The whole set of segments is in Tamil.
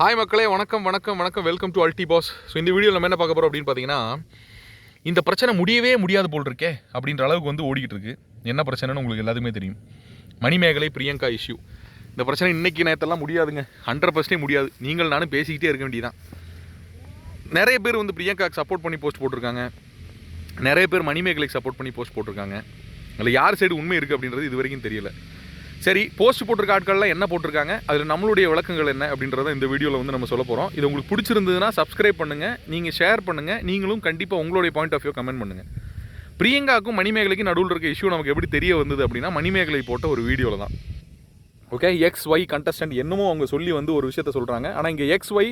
ஹாய் மக்களே வணக்கம் வணக்கம் வணக்கம். வெல்கம் டு அல்டி பாஸ் ஸோ இந்த வீடியோ நம்ம என்ன பார்க்க போகிறோம் அப்படின்னு பார்த்தீங்கன்னா இந்த பிரச்சனை முடியவே முடியாது போல் இருக்கே அப்படின்ற அளவுக்கு வந்து ஓடிக்கிட்டு இருக்கு. என்ன பிரச்சனைன்னு உங்களுக்கு எல்லாத்துக்குமே தெரியும். மணிமேகலை பிரியங்கா இஷ்யூ இந்த பிரச்சனை இன்றைக்கி நேரத்தெல்லாம் முடியாதுங்க. ஹண்ட்ரட் பர்சன்டே முடியாது. நீங்கள் நானும் பேசிக்கிட்டே இருக்க வேண்டியதான் நிறைய பேர் வந்து பிரியங்காவுக்கு சப்போர்ட் பண்ணி போஸ்ட் போட்டிருக்காங்க. நிறைய பேர் மணிமேகலைக்கு சப்போர்ட் பண்ணி போஸ்ட் போட்டிருக்காங்க. அதில் யார் சைடு உண்மை இருக்குது அப்படின்றது இது வரைக்கும் தெரியல. சரி போஸ்ட் போட்டிருக்க ஆட்கள்லாம் என்ன போட்டிருக்காங்க? அதில் நம்மளுடைய விளக்கங்கள் என்ன அப்படின்றத இந்த வீடியோவில் வந்து நம்ம சொல்ல போகிறோம் இது உங்களுக்கு பிடிச்சிருந்ததுன்னா சப்ஸ்கிரைப் பண்ணுங்கள் நீங்கள் ஷேர் பண்ணுங்கள் நீங்களும் கண்டிப்பாக உங்களுடைய பாயிண்ட் ஆஃப் வியூ கமெண்ட் பண்ணுங்கள் பிரியங்காக்கும் மணிமேகலைக்கும் நடுவில் இருக்க இஷ்யூ நமக்கு எப்படி தெரிய வந்தது அப்படின்னா மணிமேகலை போட்ட ஒரு வீடியோவில் தான். ஓகே எக்ஸ் ஒய் கண்டஸ்டன்ட் என்னமோ அவங்க சொல்லி வந்து ஒரு விஷயத்த சொல்கிறாங்க ஆனால் இங்கே எக்ஸ் ஒய்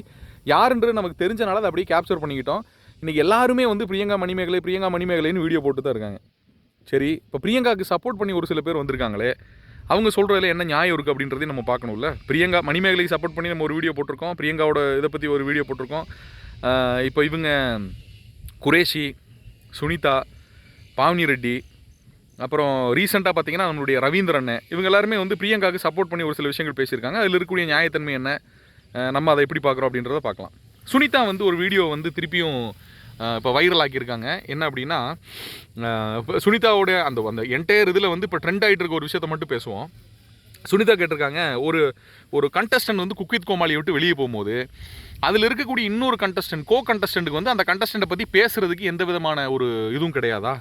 யாருன்றது நமக்கு தெரிஞ்சனால அதை அப்படியே கேப்சர் பண்ணிக்கிட்டோம். இன்றைக்கி எல்லாருமே வந்து பிரியங்கா மணிமேகலை பிரியங்கா மணிமேகலைன்னு வீடியோ போட்டு தான் இருக்காங்க. சரி இப்போ பிரியங்காவுக்கு சப்போர்ட் பண்ணி ஒரு சில பேர் வந்திருக்காங்களே. அவங்க சொல்கிறதுல என்ன நியாயம் இருக்குது அப்படின்றதையும் நம்ம பார்க்கணும்ல. பிரியங்கா மணிமேகலைக்கு சப்போர்ட் பண்ணி நம்ம ஒரு வீடியோ போட்டிருக்கோம். பிரியங்காவோட இதை பற்றி ஒரு வீடியோ போட்டிருக்கோம். இப்போ இவங்க குரேஷி சுனிதா பாவனி ரெட்டி அப்புறம் ரீசெண்டாக பார்த்தீங்கன்னா நம்மளுடைய ரவீந்திரன் இவங்க எல்லாருமே வந்து பிரியங்காவுக்கு சப்போர்ட் பண்ணி ஒரு சில விஷயங்கள் பேசியிருக்காங்க. அதில் இருக்கக்கூடிய நியாயத்தன்மை என்ன? நம்ம அதை எப்படி பார்க்குறோம் அப்படின்றத பார்க்கலாம். சுனிதா வந்து ஒரு வீடியோ வந்து திருப்பியும் இப்போ வைரல் ஆக்கியிருக்காங்க. என்ன அப்படின்னா இப்போ சுனிதாவோடைய சுனிதாவோட அந்த அந்த என்டையர் இதில் வந்து இப்போ ட்ரெண்ட் ஆகிட்டு இருக்க ஒரு விஷயத்தை மட்டும் பேசுவோம். சுனிதா கேட்டிருக்காங்க ஒரு ஒரு கண்டஸ்டன்ட் வந்து குக்வித் கோமாளியை விட்டு வெளியே போகும்போது அதில் இருக்கக்கூடிய இன்னொரு கண்டஸ்டன்ட் கோ கண்டஸ்டண்ட்டுக்கு வந்து அந்த கண்டஸ்டண்ட்டை பற்றி பேசுறதுக்கு எந்த விதமான ஒரு இதுவும் கிடையாதா?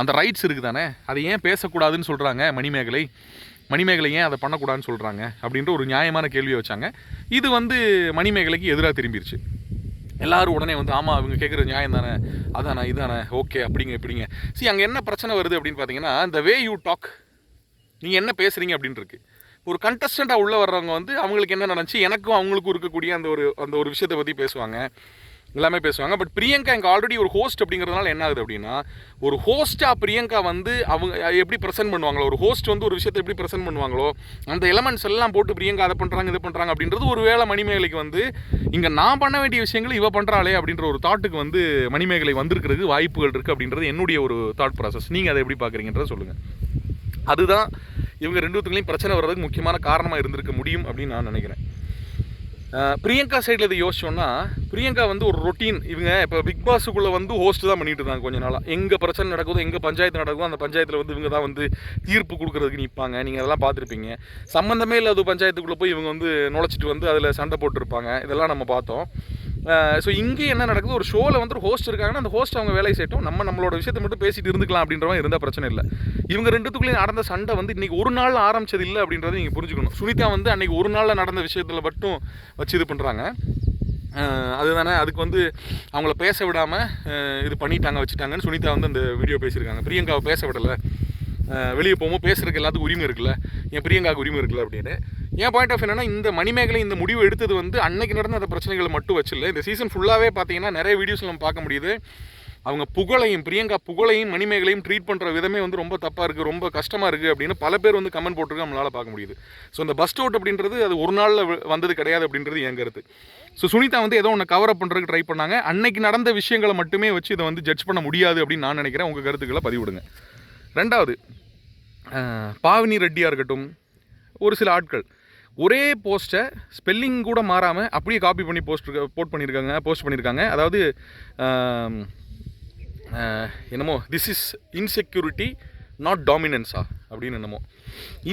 அந்த ரைட்ஸ் இருக்குது தானே அதை ஏன் பேசக்கூடாதுன்னு சொல்கிறாங்க மணிமேகலை. மணிமேகலை ஏன் அதை பண்ணக்கூடாதுன்னு சொல்கிறாங்க அப்படின்ற ஒரு நியாயமான கேள்வியை வச்சாங்க. இது வந்து மணிமேகலைக்கு எதிராக திரும்பிடுச்சு எல்லாரும் உடனே வந்து ஆமாம் அவங்க கேட்குற நியாயம் தானே? அதானே இதானே? ஓகே அப்படிங்க இப்படிங்க. சரி அங்கே என்ன பிரச்சனை வருது அப்படின்னு பார்த்தீங்கன்னா இந்த வே யூ டாக் நீங்கள் என்ன பேசுகிறீங்க அப்படின்னு இருக்கு. ஒரு கண்டஸ்டண்ட்டாக உள்ளே வர்றவங்க வந்து அவங்களுக்கு என்ன நடந்துச்சு? எனக்கும் அவங்களுக்கும் இருக்கக்கூடிய அந்த ஒரு அந்த ஒரு விஷயத்தை பற்றி பேசுவாங்க. எல்லாமே பேசுவாங்க. பட் பிரியங்கா இங்கே ஆல்ரெடி ஒரு ஹோஸ்ட் அப்படிங்கிறதுனால என்ன ஆகுது அப்படின்னா ஒரு ஹோஸ்ட்டாக பிரியங்கா வந்து அவங்க எப்படி ப்ரெசென்ட் பண்ணுவாங்களோ ஒரு ஹோஸ்ட் வந்து ஒரு விஷயத்தை எப்படி ப்ரெசென்ட் பண்ணுவாங்களோ அந்த எலமெண்ட்ஸ் எல்லாம் போட்டு பிரியங்கா அதை பண்ணுறாங்க இது பண்ணுறாங்க அப்படின்றது ஒரு வேளை மணிமேகலைக்கு வந்து இங்கே நான் பண்ண வேண்டிய விஷயங்கள் இவ பண்ணுறாளே அப்படின்ற ஒரு தாட்டுக்கு வந்து மணிமேகலை வந்திருக்கிறதுக்கு வாய்ப்புகள் இருக்குது அப்படின்றது என்னுடைய ஒரு தாட் ப்ராசஸ் நீங்கள் அதை எப்படி பார்க்குறீங்கன்றத சொல்லுங்கள் அதுதான் இவங்க ரெண்டு பிரச்சனை வர்றதுக்கு முக்கியமான காரணமாக இருந்திருக்க முடியும் அப்படின்னு நான் நினைக்கிறேன். பிரியங்கா சைடில் இதை யோசிச்சோன்னா பிரியங்கா வந்து ஒரு ரொட்டீன் இவங்க இப்போ பிக் பாஸுக்குள்ளே வந்து ஹோஸ்ட் தான் பண்ணிட்டு இருந்தாங்க கொஞ்ச நாளாக எங்கே பிரச்சனை நடக்குதோ எங்கே பஞ்சாயத்து நடக்குதோ அந்த பஞ்சாயத்தில் வந்து இவங்க தான் வந்து தீர்ப்பு கொடுக்குறதுக்கு நிற்பாங்க நீங்கள் அதெல்லாம் பார்த்துருப்பீங்க. சம்மந்தமே இல்லாத பஞ்சாயத்துக்குள்ளே போய் இவங்க வந்து நுழைச்சிட்டு வந்து அதில் சண்டை போட்டிருப்பாங்க. இதெல்லாம் நம்ம பார்த்தோம். ஸோ இங்கே என்ன நடக்குது? ஒரு ஷோவில் வந்து ஒரு ஹோஸ்ட் இருக்காங்கன்னா அந்த ஹோஸ்ட் அவங்க வேலையை செய்யட்டும். நம்ம நம்மளோட விஷயத்தை மட்டும் பேசிட்டு இருந்துக்கலாம் அப்படின்ற மாதிரி இருந்தால் பிரச்சனை இல்லை. இவங்க ரெண்டுத்துக்குள்ளேயும் நடந்த சண்டை வந்து இன்றைக்கி ஒரு நாள் ஆரம்பிச்சது இல்லை அப்படின்றத நீங்கள் புரிஞ்சுக்கணும். சுனிதா வந்து அன்றைக்கி ஒரு நாளில் நடந்த விஷயத்தில் மட்டும் வச்சு இது பண்ணுறாங்க அதுதானே அதுக்கு வந்து அவங்கள பேச விடாமல் இது பண்ணிட்டாங்க வச்சுட்டாங்கன்னு சுனிதா வந்து அந்த வீடியோ பேசியிருக்காங்க. பிரியங்காவை பேச விடலை. வெளியே போகும்போது பேசுகிறதுக்கு எல்லாத்துக்கும் உரிமை இருக்குல்ல. என் பிரியங்காவுக்கு உரிமை இருக்குல்ல அப்படின்னு. என் பாயிண்ட் ஆஃப் என்னன்னா இந்த மணிமேகலை இந்த முடிவு எடுத்தது வந்து அன்னைக்கு நடந்த அந்த பிரச்சனைகளை மட்டும் வச்சில்ல. இந்த சீசன் ஃபுல்லாகவே பார்த்தீங்கன்னா நிறைய வீடியோஸ் நம்ம பார்க்க முடியுது. அவங்க புகழையும் பிரியங்கா புகழையும் மணிமேகலையும் ட்ரீட் பண்ணுற விதமே வந்து ரொம்ப தப்பாக இருக்குது ரொம்ப கஷ்டமாக இருக்குது அப்படின்னு பல பேர் வந்து கமெண்ட் போட்டிருக்கு நம்மளால் பார்க்க முடியுது. ஸோ இந்த பஸ்ட் அவுட் அப்படின்றது அது ஒரு நாளில் வந்தது கிடையாது அப்படின்றது என் கருத்து. ஸோ சுனிதா வந்து ஏதோ ஒன்று கவர் அப் பண்ணுறதுக்கு ட்ரை பண்ணாங்க. அன்னைக்கு நடந்த விஷயங்களை மட்டுமே வச்சு இதை வந்து ஜட்ஜ் பண்ண முடியாது அப்படின்னு நான் நினைக்கிறேன். உங்கள் கருத்துக்களை பதிவிடுங்க. ரெண்டாவது பாவினி ரெட்டியாக இருக்கட்டும் ஒரு சில ஆட்கள் ஒரே போஸ்ட்டை ஸ்பெல்லிங் கூட மாறாமல் அப்படியே காப்பி பண்ணி போஸ்ட் போட் பண்ணியிருக்காங்க போஸ்ட் பண்ணியிருக்காங்க அதாவது என்னமோ திஸ் இஸ் இன்செக்யூரிட்டி நாட் டாமினன்ஸா அப்படின்னு என்னமோ.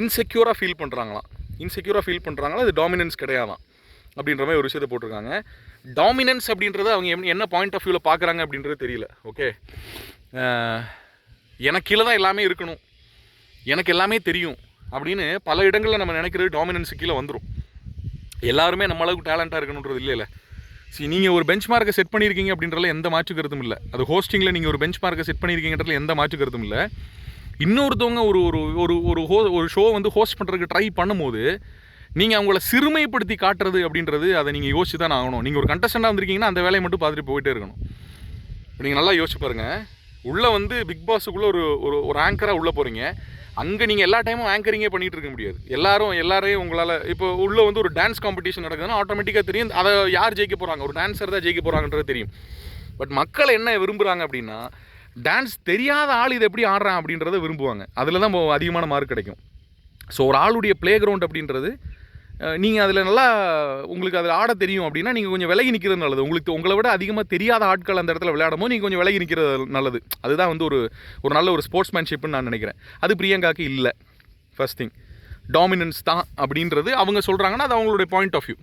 இன்செக்யூராக ஃபீல் பண்ணுறாங்களாம் இன்செக்யூராக ஃபீல் பண்ணுறாங்களா அது டாமினன்ஸ் கிடையாதான் அப்படின்ற மாதிரி ஒரு விஷயத்தை போட்டிருக்காங்க. டாமினன்ஸ் அப்படின்றத அவங்க என்ன பாயிண்ட் ஆஃப் வியூவில் பார்க்குறாங்க அப்படின்றது தெரியல ஓகே எனக்கு கீழே தான் எல்லாமே இருக்கணும். எனக்கு எல்லாமே தெரியும். அப்படின்னு பல இடங்களில் நம்ம நினைக்கிறது டாமினன்ஸு கீழே வந்துடும் எல்லாருமே நம்ம அளவுக்கு டேலண்ட்டாக இருக்கணுன்றது இல்லைல்ல சரி நீங்கள் ஒரு பெஞ்ச் மார்க்கை செட் பண்ணியிருக்கீங்க அப்படின்றதுல எந்த மாற்று கருத்தும் இல்லை. அது ஹோஸ்டிங்கில் நீங்கள் ஒரு பெஞ்ச் மார்க்கை செட் பண்ணியிருக்கீங்கன்றதுல எந்த மாற்று கருத்தும் இல்லை. இன்னொருத்தவங்க ஒரு ஒரு ஒரு ஒரு ஹோ ஒரு ஷோ வந்து ஹோஸ்ட் பண்ணுறதுக்கு ட்ரை பண்ணும்போது நீங்கள் அவங்கள சிறுமைப்படுத்தி காட்டுறது அப்படின்றது அதை நீங்கள் யோசிச்சு தான் ஆகணும். நீங்கள் ஒரு கண்டஸ்டண்டாக வந்திருக்கீங்கன்னா அந்த வேலையை மட்டும் பார்த்துட்டு போயிட்டே இருக்கணும். நீங்கள் நல்லா யோசிச்சு பாருங்கள் உள்ளே வந்து பிக் பாஸுக்குள்ளே ஒரு ஒரு ஒரு ஆங்கராக உள்ளே போகிறீங்க அங்கே நீங்கள் எல்லா டைமும் ஆங்கரிங்கே பண்ணிகிட்டு இருக்க முடியாது. எல்லாரும் எல்லாரையும் உங்களால் இப்போ உள்ளே வந்து ஒரு டான்ஸ் காம்படிஷன் நடக்குதுன்னா ஆட்டோமேட்டிக்காக தெரியும். அதை யார் ஜெயிக்க போகிறாங்க ஒரு டான்ஸர் தான் ஜெயிக்க போகிறாங்கன்றது தெரியும். பட் மக்கள் என்ன விரும்புகிறாங்க அப்படின்னா டான்ஸ் தெரியாத ஆள் இதை எப்படி ஆடுறான் அப்படின்றத விரும்புவாங்க. அதில் தான் அதிகமான மார்க் கிடைக்கும். ஸோ ஒரு ஆளுடைய ப்ளே கிரவுண்ட் அப்படின்றது நீங்கள் அதில் நல்லா உங்களுக்கு அதில் ஆட தெரியும் அப்படின்னா நீங்கள் கொஞ்சம் விலகி நிற்கிறது நல்லது. உங்களுக்கு உங்களை விட அதிகமாக தெரியாத ஆட்கள் அந்த இடத்துல விளையாடும் நீங்கள் கொஞ்சம் விலகி நிற்கிறது நல்லது. அதுதான் வந்து ஒரு ஒரு நல்ல ஒரு ஸ்போர்ட்ஸ்மேன்ஷிப்னு நான் நினைக்கிறேன். அது பிரியங்காக்கு இல்லை. ஃபர்ஸ்ட் திங் டாமினன்ஸ் தான் அப்படின்றது அவங்க சொல்கிறாங்கன்னா அது அவங்களுடைய பாயிண்ட் ஆஃப் வியூ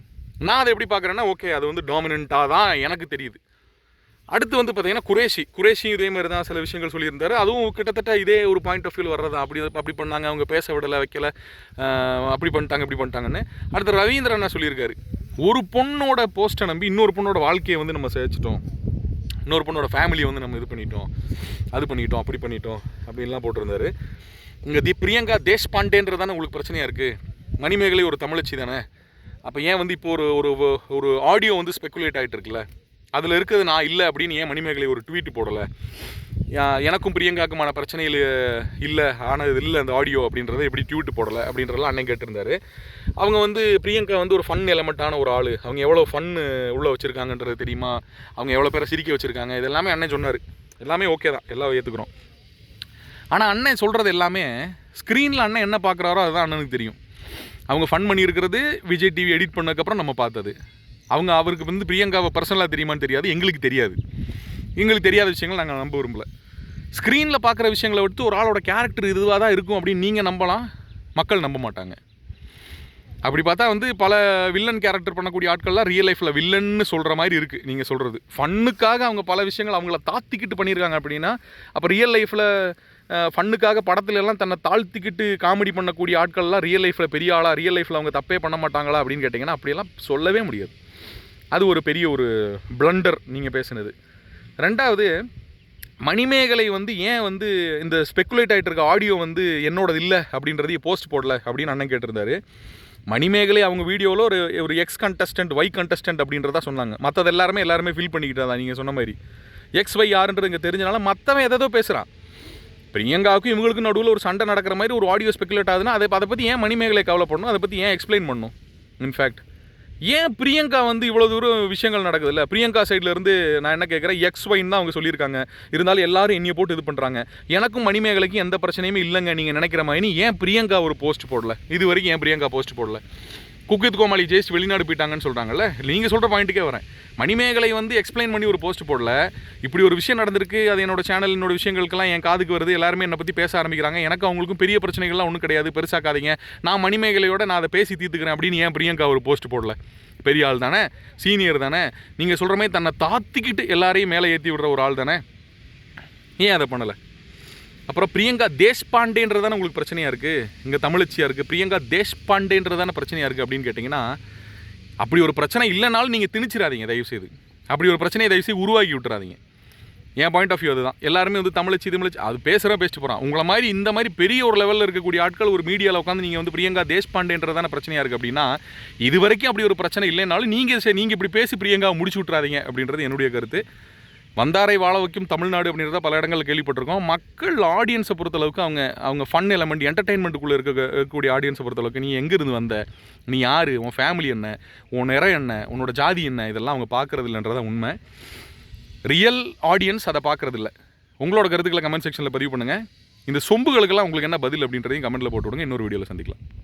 நான் அதை எப்படி பார்க்குறேன்னா ஓகே அது வந்து டாமினண்ட்டாக தான் எனக்கு தெரியுது. அடுத்து வந்து பார்த்தீங்கன்னா குரேஷி. குரேஷியும் இதே மாதிரி தான் சில விஷயங்கள் சொல்லியிருந்தாரு. அதுவும் கிட்டத்தட்ட இதே ஒரு பாயிண்ட் ஆஃப் வியூ வர்றதா. அப்படி அப்படி பண்ணாங்க. அவங்க பேச விடலை வைக்கல. அப்படி பண்ணிட்டாங்க இப்படி பண்ணிட்டாங்கன்னு. அடுத்து ரவீந்திரன் என்ன சொல்லியிருக்காரு? ஒரு பொண்ணோட போஸ்ட்டை நம்பி இன்னொரு பொண்ணோட வாழ்க்கையை வந்து நம்ம சேர்த்துட்டோம் இன்னொரு பொண்ணோட ஃபேமிலியை வந்து நம்ம இது பண்ணிட்டோம். அது பண்ணிட்டோம் அப்படி பண்ணிட்டோம் அப்படின்லாம் போட்டிருந்தாரு. இங்கே தி பிரியங்கா தேஷ்பாண்டேன்றது தானே உங்களுக்கு பிரச்சனையாக இருக்குது மணிமேகலை ஒரு தமிழச்சி தானே? அப்போ ஏன் வந்து இப்போ ஒரு ஒரு ஒரு ஆடியோ வந்து ஸ்பெக்குலேட் ஆகிட்டு இருக்குல்ல? அதில் இருக்கிறது நான் இல்லை அப்படின்னு ஏன் மணிமேகலை ஒரு ட்வீட் போடலை? எனக்கும் பிரியங்காக்குமான பிரச்சனையில் இல்லை ஆனது இல்லை அந்த ஆடியோ அப்படின்றத எப்படி ட்வீட் போடலை அப்படின்றதெல்லாம் அண்ணன் கேட்டிருந்தாரு. அவங்க வந்து பிரியங்கா வந்து ஒரு ஃபன் எலமெண்ட்டான ஒரு ஆள். அவங்க எவ்வளோ ஃபன்னு உள்ளே வச்சுருக்காங்கன்றது தெரியுமா? அவங்க எவ்வளோ பேரை சிரிக்க வச்சுருக்காங்க? இது எல்லாமே அண்ணன் சொன்னார். எல்லாமே ஓகே தான். எல்லாம் ஏற்றுக்கிறோம் ஆனால் அண்ணன் சொல்கிறது எல்லாமே ஸ்க்ரீனில் அண்ணன் என்ன பார்க்குறாரோ அதுதான் அண்ணனுக்கு தெரியும். அவங்க ஃபன் பண்ணியிருக்கிறது விஜய் டிவி எடிட் பண்ணதுக்கப்புறம் நம்ம பார்த்தது. அவங்க அவருக்கு வந்து பிரியங்காவை பர்சனலாக தெரியுமான்னு தெரியாது. எங்களுக்கு தெரியாது. எங்களுக்கு தெரியாத விஷயங்கள் நாங்கள் நம்ப விரும்பல. ஸ்க்ரீனில் பார்க்குற விஷயங்களை விட்டு ஒரு ஆளோட கேரக்டர் இதுவாக தான் இருக்கும் அப்படின்னு நீங்கள் நம்பலாம். மக்கள் நம்ப மாட்டாங்க. அப்படி பார்த்தா வந்து பல வில்லன் கேரக்டர் பண்ணக்கூடிய ஆட்கள்லாம் ரியல் லைஃப்பில் வில்லன்னு சொல்கிற மாதிரி இருக்குது நீங்கள் சொல்கிறது ஃபன்னுக்காக அவங்க பல விஷயங்கள் அவங்கள தாத்திக்கிட்டு பண்ணியிருக்காங்க அப்படின்னா அப்போ ரியல் லைஃப்பில் ஃபன்னுக்காக படத்துல எல்லாம் தன்னை தாழ்த்திக்கிட்டு காமெடி பண்ணக்கூடிய ஆட்கள்லாம் ரியல் லைஃப்பில் பெரிய ஆளா ரியல் லைஃப்பில் அவங்க தப்பே பண்ண மாட்டாங்களா அப்படின்னு கேட்டிங்கன்னா அப்படியெல்லாம் சொல்லவே முடியாது. அது ஒரு பெரிய ஒரு பிளண்டர் நீங்கள் பேசுனது. ரெண்டாவது மணிமேகலை வந்து ஏன் வந்து இந்த ஸ்பெக்குலேட் ஆகிட்டு இருக்க ஆடியோ வந்து என்னோடது இல்லை அப்படின்றதையும் போஸ்ட் போடல அப்படின்னு அண்ணன் கேட்டிருந்தாரு. மணிமேகலை அவங்க வீடியோவில் ஒரு ஒரு எக்ஸ் கண்டஸ்டன்ட் ஒய் கண்டஸ்டன்ட் அப்படின்றதா சொன்னாங்க. மற்றது எல்லாருமே எல்லாருமே ஃபீல் தான் நீங்கள் சொன்ன மாதிரி. எக்ஸ் ஒய் யாருன்றது இங்கே தெரிஞ்சனால மற்றவன் எதோ பேசுகிறான் பிரியங்காவுக்கும் இவங்களுக்கும் நடுவில் ஒரு சண்டை நடக்கிற மாதிரி ஒரு ஆடியோ ஸ்பெக்குலேட் ஆகுதுன்னா அதை அதை பற்றி ஏன் மணிமேகலை கவலைப்படணும்? அதை பற்றி ஏன் எக்ஸ்பிளைன் பண்ணணும் இன்ஃபேக்ட் ஏன் பிரியங்கா வந்து இவ்வளோ தூரம் விஷயங்கள் நடக்குதுல்ல? பிரியங்கா சைடுல இருந்து நான் என்ன கேட்குறேன் எக்ஸ் ஒயின் தான் அவங்க சொல்லியிருக்காங்க. இருந்தாலும் எல்லாரும் என்னைய போட்டு இது பண்ணுறாங்க எனக்கும் மணிமேகலைக்கும் எந்த பிரச்சனையுமே இல்லைங்க நீங்கள் நினைக்கிற மாதிரி. ஏன் பிரியங்கா ஒரு போஸ்ட் போடல? இது வரைக்கும் ஏன் பிரியங்கா போஸ்ட் போடல? குக்கித் கோமாளி ஜெயிச்சு வெளிநாடு போயிட்டாங்கன்னு சொல்கிறாங்கல்ல நீங்கள் சொல்கிற பாயிண்ட்டுக்கே வரேன். மணிமேகலை வந்து எக்ஸ்பிளைன் பண்ணி ஒரு போஸ்ட் போடல. இப்படி ஒரு விஷயம் நடந்திருக்கு. அது என்னோட சேனல் என்னோட விஷயங்களுக்கெல்லாம் என் காதுக்கு வருது. எல்லாருமே என்னை பற்றி பேச ஆரம்பிக்கிறாங்க. எனக்கு அவங்களுக்கும் பெரிய பிரச்சனைகள்லாம் ஒன்றும் கிடையாது. பெருசாக்காதீங்க. நான் மணிமேகலையோட நான் அதை பேசி தீர்த்துக்கிறேன் அப்படின்னு ஏன் பிரியங்கா ஒரு போஸ்ட் போடல? பெரிய ஆள் தானே? சீனியர் தானே? நீங்கள் சொல்கிற மாதிரி தன்னை தாத்திக்கிட்டு எல்லாரையும் மேலே ஏற்றி விடுற ஒரு ஆள் தானே? ஏன் அதை பண்ணலை? அப்புறம் பிரியங்கா தேஷ்பாண்டேன்றதான உங்களுக்கு பிரச்சனையாக இருக்குது இங்கே தமிழச்சியாக இருக்குது பிரியங்கா தேஷ்பாண்டேன்றதான பிரச்சனையாக இருக்குது அப்படின்னு கேட்டிங்கன்னா அப்படி ஒரு பிரச்சனை இல்லைனாலும் நீங்கள் திணிச்சிடாதீங்க தயவுசெய்து. அப்படி ஒரு பிரச்சனையை தயவுசெய்து உருவாக்கி விட்டுறாதீங்க. என் பாயிண்ட் ஆஃப் வியூ அதுதான். எல்லாருமே வந்து தமிழச்சி தமிழச்சி அது பேசுகிறேன் பேசிட்டு போகிறான் உங்களை மாதிரி இந்த மாதிரி பெரிய ஒரு லெவலில் இருக்கக்கூடிய ஆட்கள் ஒரு மீடியாவில் உட்காந்து நீங்கள் வந்து பிரியங்கா தேஷ்பாண்டேன்றதான பிரச்சனையாக இருக்குது அப்படின்னா இது வரைக்கும் அப்படி ஒரு பிரச்சனை இல்லைனாலும் நீங்கள் சரி நீங்கள் இப்படி பேசி பிரியங்கா முடிச்சு விட்றாதீங்க அப்படின்றது என்னுடைய கருத்து. வந்தாரை வாழ வைக்கும் தமிழ்நாடு அப்படின்றத பல இடங்களில் கேள்விப்பட்டிருக்கோம். மக்கள் ஆடியன்ஸை பொறுத்தளவுக்கு அவங்க அவங்க ஃபன் எலமெண்ட் என்டர்டெயின்மெண்ட்டுக்குள்ளே இருக்க இருக்கக்கூடிய ஆடியன்ஸை பொறுத்தளவுக்கு நீ எங்கேருந்து வந்த? நீ யார்? உன் ஃபேமிலி என்ன? உன் நிறம் என்ன? உன்னோட ஜாதி என்ன? இதெல்லாம் அவங்க பார்க்கறது இல்லைன்றதான் உண்மை. ரியல் ஆடியன்ஸ் அதை பார்க்கறது உங்களோட கருத்துக்களை கமெண்ட் செக்ஷனில் பதிவு பண்ணுங்கள் இந்த சொம்புகளுக்கெல்லாம் உங்களுக்கு என்ன பதில் அப்படின்றதையும் கமெண்ட்டில் போட்டு விடுங்க. இன்னொரு வீடியோவில் சந்திக்கலாம்.